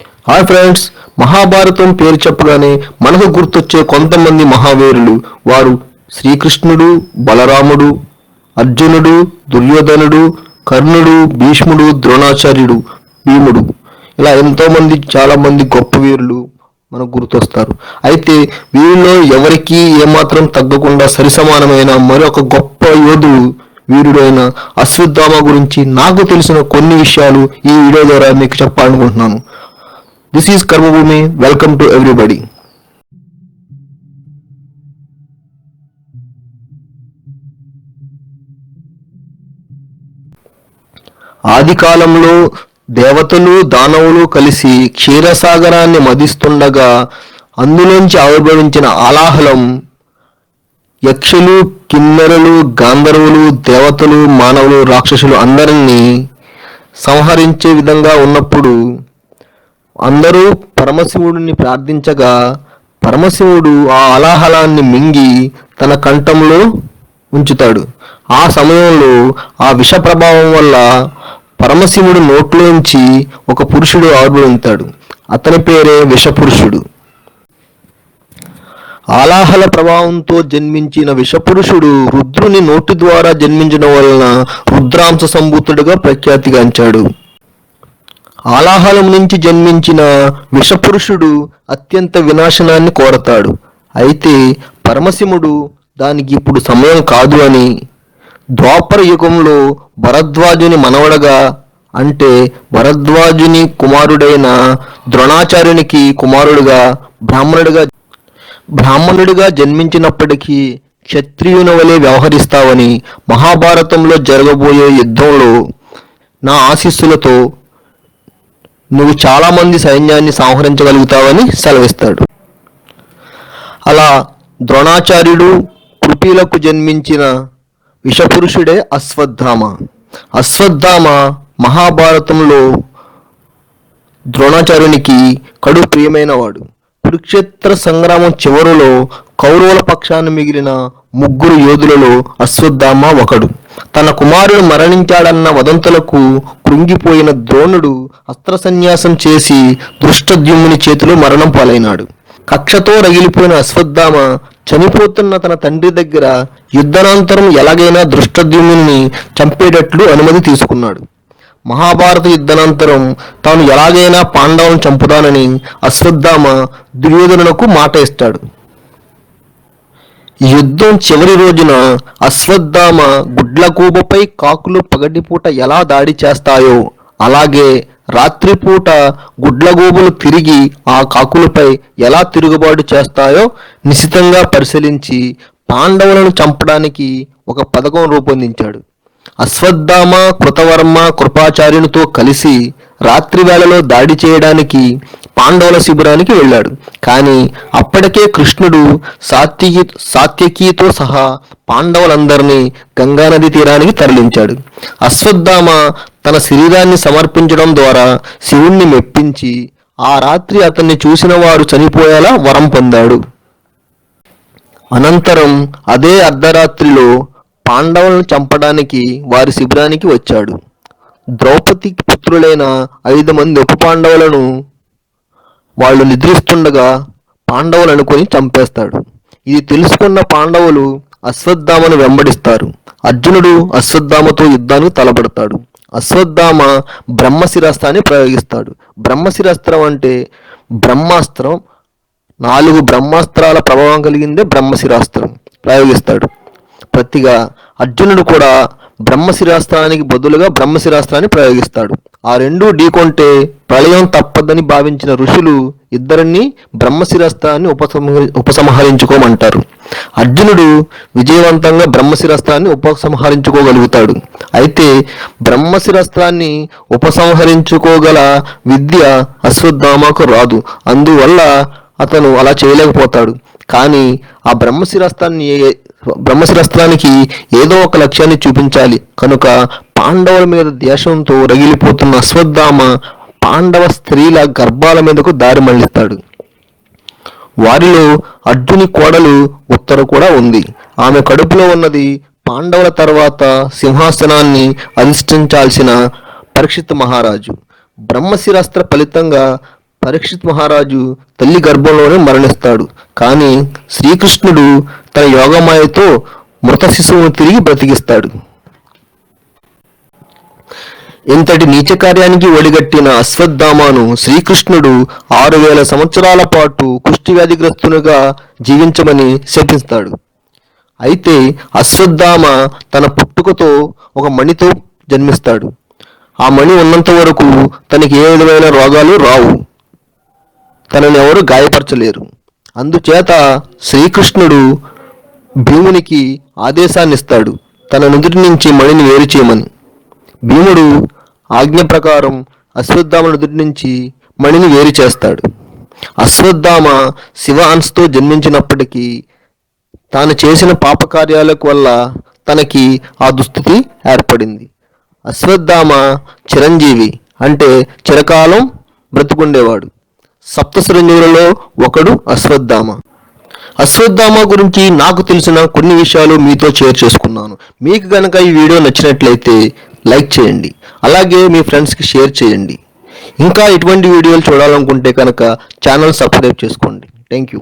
Hi friends Mahabharatam పేరు చెప్పగానే మనకు గుర్తొచ్చే కొంతమంది మహావీరులు వారు శ్రీకృష్ణుడు బలరాముడు అర్జునుడు దుర్యోధనుడు కర్ణుడు భీష్ముడు ద్రోణాచార్యుడు భీముడు. ఇలా ఎంతోమంది చాలామంది గొప్ప వీరులు మనకు గుర్తొస్తారు. అయితే వీరిలో ఎవరికీ ఏమాత్రం తగ్గకుండా సరిసమానమైన మరొక గొప్ప యోధుడు వీరుడైన అశ్వత్థామ గురించి నాకు తెలిసిన కొన్ని విషయాలు ఈ వీడియో ద్వారా మీకు చెప్పాలనుకుంటున్నాను. This is Karmabhoomi welcome to everybody ఆది కాలంలో దేవతలు దానవులు కలిసి క్షీరసాగరాన్ని మదిస్తుండగా అందులోంచి ఆవిర్భవించిన ఆలాహలం యక్షులు కిన్నెరలు గాంధర్వులు దేవతలు మానవులు రాక్షసులు అందరినీ సంహరించే విధంగా ఉన్నప్పుడు అందరూ పరమశివుడిని ప్రార్థించగా పరమశివుడు ఆ అలాహలాన్ని మింగి తన కంఠంలో ఉంచుతాడు. ఆ సమయంలో ఆ విష ప్రభావం వల్ల పరమశివుడు నోట్లోంచి ఒక పురుషుడు ఆవిర్భవిస్తాడు అతని పేరే విషపురుషుడు ఆలాహల ప్రభావంతో జన్మించిన విషపురుషుడు రుద్రుని నోటి ద్వారా జన్మించడం వలన రుద్రాంశ సంభూతుడుగా ప్రఖ్యాతిగాంచాడు. ఆలాహలం నుంచి జన్మించిన విషపురుషుడు అత్యంత వినాశనాన్ని కోరతాడు. అయితే పరమశివుడు దానికి ఇప్పుడు సమయం కాదు అని ద్వాపర యుగంలో భరద్వాజుని మనవడగా అంటే భరద్వాజుని కుమారుడైన ద్రోణాచార్యునికి కుమారుడుగా బ్రాహ్మణుడిగా బ్రాహ్మణుడిగా జన్మించినప్పటికీ క్షత్రియుని వలె వ్యవహరిస్తావని మహాభారతంలో జరగబోయే యుద్ధంలో నా ఆశీస్సులతో నువ్వు చాలామంది సైన్యాన్ని సంహరించగలుగుతావని సెలవిస్తాడు. అలా ద్రోణాచార్యుడు కృపీలకు జన్మించిన విషపురుషుడే అశ్వత్థామ. అశ్వత్థామ మహాభారతంలో ద్రోణాచార్యునికి కడు ప్రియమైనవాడు. కురుక్షేత్ర సంగ్రామం చివరిలో కౌరవుల పక్షాన మిగిలిన ముగ్గురు యోధులలో అశ్వత్థామ ఒకడు. తన కుమారుడు మరణించాడన్న వదంతులకు కృంగిపోయిన ద్రోణుడు అస్త్ర సన్యాసం చేసి దృష్టద్యుమ్ముని చేతిలో మరణం పాలైనాడు. కక్షతో రగిలిపోయిన అశ్వత్థామ చనిపోతున్న తన తండ్రి దగ్గర యుద్ధనాంతరం ఎలాగైనా దృష్టద్యుమ్ని చంపేటట్లు అనుమతి తీసుకున్నాడు. మహాభారత యుద్ధనంతరం తాను ఎలాగైనా పాండవులను చంపుతానని అశ్వత్థామ దుర్యోధనులకు మాట ఇస్తాడు. యుద్ధం చివరి రోజున అశ్వత్థామ గుడ్లగూబపై కాకులు పగటిపూట ఎలా దాడి చేస్తాయో అలాగే రాత్రిపూట గుడ్లగూబలు తిరిగి ఆ కాకులపై ఎలా తిరుగుబాటు చేస్తాయో నిశితంగా పరిశీలించి పాండవులను చంపడానికి ఒక పథకం రూపొందించాడు. అశ్వత్థామ కృతవర్మ కృపాచార్యునితో కలిసి రాత్రి వేళలో దాడి చేయడానికి పాండవుల శిబిరానికి వెళ్ళాడు. కానీ అప్పటికే కృష్ణుడు సాత్యకి సాత్యకితో సహా పాండవులందరినీ గంగానది తీరానికి తరలించాడు. అశ్వత్థామ తన శరీరాన్ని సమర్పించడం ద్వారా శివుణ్ణి మెప్పించి ఆ రాత్రి అతన్ని చూసిన వారు చనిపోయేలా వరం పొందాడు. అనంతరం అదే అర్ధరాత్రిలో పాండవులను చంపడానికి వారి శిబిరానికి వచ్చాడు. ద్రౌపది పుత్రులైన ఐదు మంది ఉప పాండవులను వాళ్ళు నిద్రిస్తుండగా పాండవులు అనుకొని చంపేస్తాడు. ఇది తెలుసుకున్న పాండవులు అశ్వత్థామను వెంబడిస్తారు. అర్జునుడు అశ్వత్థామతో యుద్ధానికి తలపడతాడు. అశ్వత్థామ బ్రహ్మశిరస్త్రాన్ని ప్రయోగిస్తాడు. బ్రహ్మశిరస్త్రం అంటే బ్రహ్మాస్త్రం. నాలుగు బ్రహ్మాస్త్రాల ప్రభావం కలిగిందే బ్రహ్మశిరాస్త్రం ప్రయోగిస్తాడు. ప్రతిగా అర్జునుడు కూడా బ్రహ్మశిరాస్త్రానికి బదులుగా బ్రహ్మశిరాస్త్రాన్ని ప్రయోగిస్తాడు. ఆ రెండూ ఢీకొంటే ప్రళయం తప్పదని భావించిన ఋషులు ఇద్దరిని బ్రహ్మశిరస్థాన్ని ఉపసంహరి ఉపసంహరించుకోమంటారు. అర్జునుడు విజయవంతంగా బ్రహ్మశిరస్థాన్ని ఉపసంహరించుకోగలుగుతాడు. అయితే బ్రహ్మశిరస్థాన్ని ఉపసంహరించుకోగల విద్య అశ్వత్థామకు రాదు. అందువల్ల అతను అలా చేయలేకపోతాడు. కానీ ఆ బ్రహ్మశిరస్థాన్ని బ్రహ్మశిరస్త్రానికి ఏదో ఒక లక్ష్యాన్ని చూపించాలి. కనుక పాండవుల మీద దేశంతో రగిలిపోతున్న అశ్వత్థామ పాండవ స్త్రీల గర్భాల మీదకు దారి మళ్ళిస్తాడు. వారిలో అర్జుని కోడలు ఉత్తర కూడా ఉంది. ఆమె కడుపులో ఉన్నది పాండవుల తర్వాత సింహాసనాన్ని అధిష్ఠించాల్సిన పరీక్షిత్ మహారాజు. బ్రహ్మశిరాస్త్ర ఫలితంగా పరీక్షిత్ మహారాజు తల్లి గర్భంలోనే మరణిస్తాడు. కానీ శ్రీకృష్ణుడు తన యోగమాయతో మృత శిశువును తిరిగి బ్రతికిస్తాడు. ఇంతటి నీచ కార్యానికి ఒడిగట్టిన అశ్వత్థామాను శ్రీకృష్ణుడు ఆరు వేల సంవత్సరాల పాటు కుష్టి వ్యాధిగ్రస్తునిగా జీవించమని శపిస్తాడు అయితే అశ్వత్థామ తన పుట్టుకతో ఒక మణితో జన్మిస్తాడు. ఆ మణి ఉన్నంత వరకు తనకి ఏ విధమైన రోగాలు రావు. తనని ఎవరు గాయపరచలేరు. అందుచేత శ్రీకృష్ణుడు భీమునికి ఆదేశాన్నిస్తాడు. తన నుదుటి నుంచి మణిని వేరు చేయమని. భీముడు ఆజ్ఞ ప్రకారం అశ్వత్థామ నుదుటి నుంచి మణిని వేరు చేస్తాడు. అశ్వత్థామ శివ అంశతో జన్మించినప్పటికీ తాను చేసిన పాపకార్యాలకు వల్ల తనకి ఆ దుస్థితి ఏర్పడింది. అశ్వత్థామ చిరంజీవి అంటే చిరకాలం బ్రతుకుండేవాడు. సప్తసురంజీవులలో ఒకడు అశ్వత్థామ. అశ్వత్థామ గురించి నాకు తెలిసిన కొన్ని విషయాలు మీతో షేర్ చేసుకున్నాను. మీకు కనుక ఈ వీడియో నచ్చినట్లయితే లైక్ చేయండి. అలాగే మీ ఫ్రెండ్స్కి షేర్ చేయండి. ఇంకా ఇటువంటి వీడియోలు చూడాలనుకుంటే కనుక ఛానల్ సబ్స్క్రైబ్ చేసుకోండి. Thank you